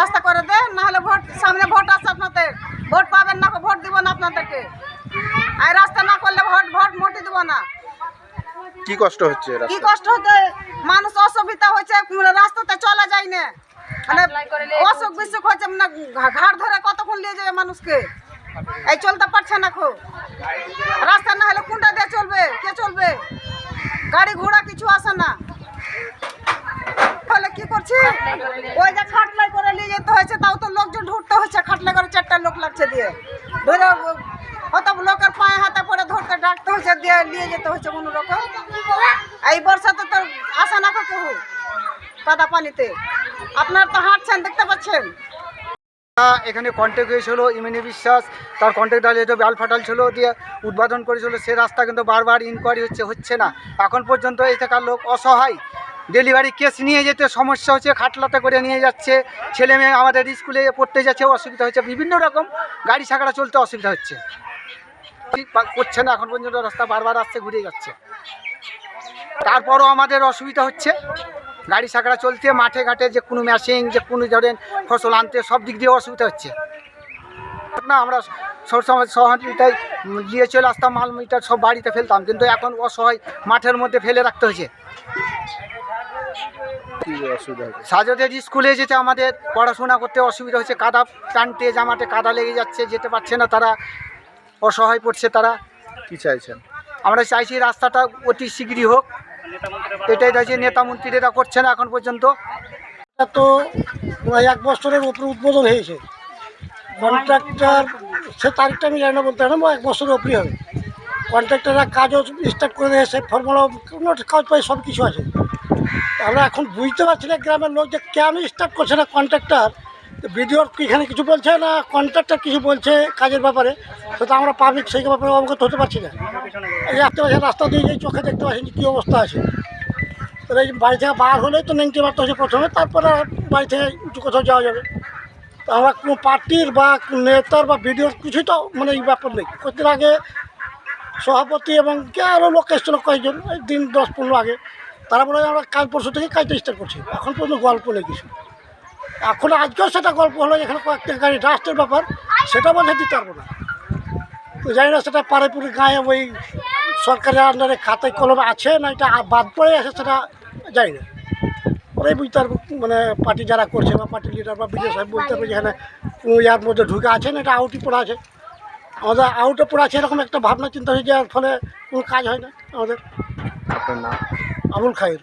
রাস্তা করে দেন নাহলে ভোট সামনে ভোট আছে আপনাদের। ভোট পাবেন না ভোট দিব না আপনাদেরকে। আর রাস্তা না করলে ভোট ভোট মোটে দিব না। কি কষ্ট হচ্ছে কি কষ্ট হচ্ছে? মানুষ অসুবিধা হচ্ছে মানে রাস্তাতে চলা যায় না। মানে অসুখ বিসুখ হচ্ছে মানে ঘাট ধরে কতক্ষণ নিয়ে যাবে মানুষকে? এই চলতে পারছে না খুব। রাস্তা না হলে কোনটা দিয়ে চলবে? কে চলবে? গাড়ি ঘোড়া কিছু আসে না। কি করছি? ওই যে খাটলাই করে নিয়ে যেতে হয়েছে, তাও তো লোকজন ঢুকতে হচ্ছে, খাটলাই করে চারটা লোক লাগছে দিয়ে। ধরে হয়তো লোকের পায়ে হাতে পড়ে ধরতে ডাকতে হচ্ছে, দিয়ে নিয়ে যেতে হচ্ছে কোনো রকম। এই বর্ষাতে তো আসে না কেউ কাদা পানিতে। আপনার তো হাঁটছেন, দেখতে পাচ্ছেন? এখানে কন্ট্যাক্ট হয়েছিল ইমিনি বিশ্বাস, তার কন্ট্যাক্ট ডালিয়ে ব্যাল ফাটাল ছিল, দিয়ে উদ্বোধন করেছিল, সে রাস্তা কিন্তু বারবার ইনকোয়ারি হচ্ছে হচ্ছে না। এখন পর্যন্ত এখানকার লোক অসহায়। ডেলিভারি কেস নিয়ে যেতে সমস্যা হচ্ছে খাটলাতে করে নিয়ে যাচ্ছে, ছেলে মেয়ে আমাদের স্কুলে পড়তে যাচ্ছে, অসুবিধা হচ্ছে, বিভিন্ন রকম গাড়ি ছাগড়া চলতে অসুবিধা হচ্ছে। ঠিক করছে না, এখন পর্যন্ত রাস্তা বারবার আসছে, ঘুরে যাচ্ছে। তারপরও আমাদের অসুবিধা হচ্ছে, গাড়ি সাঁকড়া চলতে, মাঠে ঘাটে যে কোনো মেশিন যে কোনো ধরেন ফসল আনতে, সব দিক দিয়ে অসুবিধা হচ্ছে। না, আমরা সহযোগিতায় নিয়ে চলে আসতাম মাল মিটার সব বাড়িতে ফেলতাম, কিন্তু এখন অসহায় মাঠের মধ্যে ফেলে রাখতে হয়েছে। কি অসুবিধা হচ্ছে সাজদের স্কুলে যেতে আমাদের পড়াশোনা করতে অসুবিধা হচ্ছে কাদা টানতে জামাতে কাদা লেগে যাচ্ছে যেতে পারছে না তারা অসহায় পড়ছে তারা। কি চাইছেন? আমরা চাইছি রাস্তাটা অতি শীঘ্রই হোক। এটাই চাইছি নেতা মন্ত্রীরা করছে না এখন পর্যন্ত। এটা তো প্রায় এক বছরের উপরে উদ্বোধন হয়েছে। কন্ট্রাক্টর সে তারিখটা আমি জানি না বলতে পারব এক বছরের উপরে হবে। কন্ট্রাক্টররা কাজও স্টার্ট করে দিয়েছে ফর্মুলা কাজ পাই সব কিছু আছে। আমরা এখন বুঝতে পারছি না গ্রামের লোক যে কেন স্টার্ট করছে না কন্ট্রাক্টর ভিডিওর এখানে কিছু বলছে না কন্ট্রাক্টর কিছু বলছে কাজের ব্যাপারে? সেটা আমরা পাবলিক সেই ব্যাপারে অবগত হতে পারছি না। এই পাচ্ছেন রাস্তা দিয়ে যে চোখে দেখতে পাচ্ছি কী অবস্থা আছে। তাহলে এই বাড়ি থেকে বার হলেই তো নেংটি মারতে হচ্ছে প্রথমে, তারপরে বাড়ি থেকে উঁচু কোথাও যাওয়া যাবে। তো আমরা কোনো পার্টির বা নেতার বা ভিডিওর কিছুই তো মানে এই ব্যাপার নেই। কদিন আগে সভাপতি এবং কে আরও লোক এসেছিল কয়েকজন, এই দিন দশ পনেরো আগে। তারা বলে আমরা কাল পরশু থেকে কাজটা স্টার্ট করছি। এখন পর্যন্ত গল্প নেই কিছু। এখন আজকেও সেটা গল্প হলো, এখানে কয়েকটা গাড়ি রাস্টের ব্যাপার, সেটা বলতে দিতে পারব না। তো জানি না সেটা পাড়াপুরি গায়ে ওই সরকারের আন্ডারে খাতায় কলম আছে না এটা বাদ পড়ে আছে সেটা জানি না। ওরাই বুঝতে পারব মানে পার্টি যারা করছে বা পার্টি লিডার বা বিজয় সাহেব বলতে পারবে যেখানে কোনো ইয়ার মধ্যে ঢুকে আছে না, এটা আউটই পড়ে আছে। আমাদের আউটে পড়ে আছে এরকম একটা ভাবনা, চিন্তা হয়েছে যার ফলে কোনো কাজ হয় না আমাদের। আপনার আবুল খাইর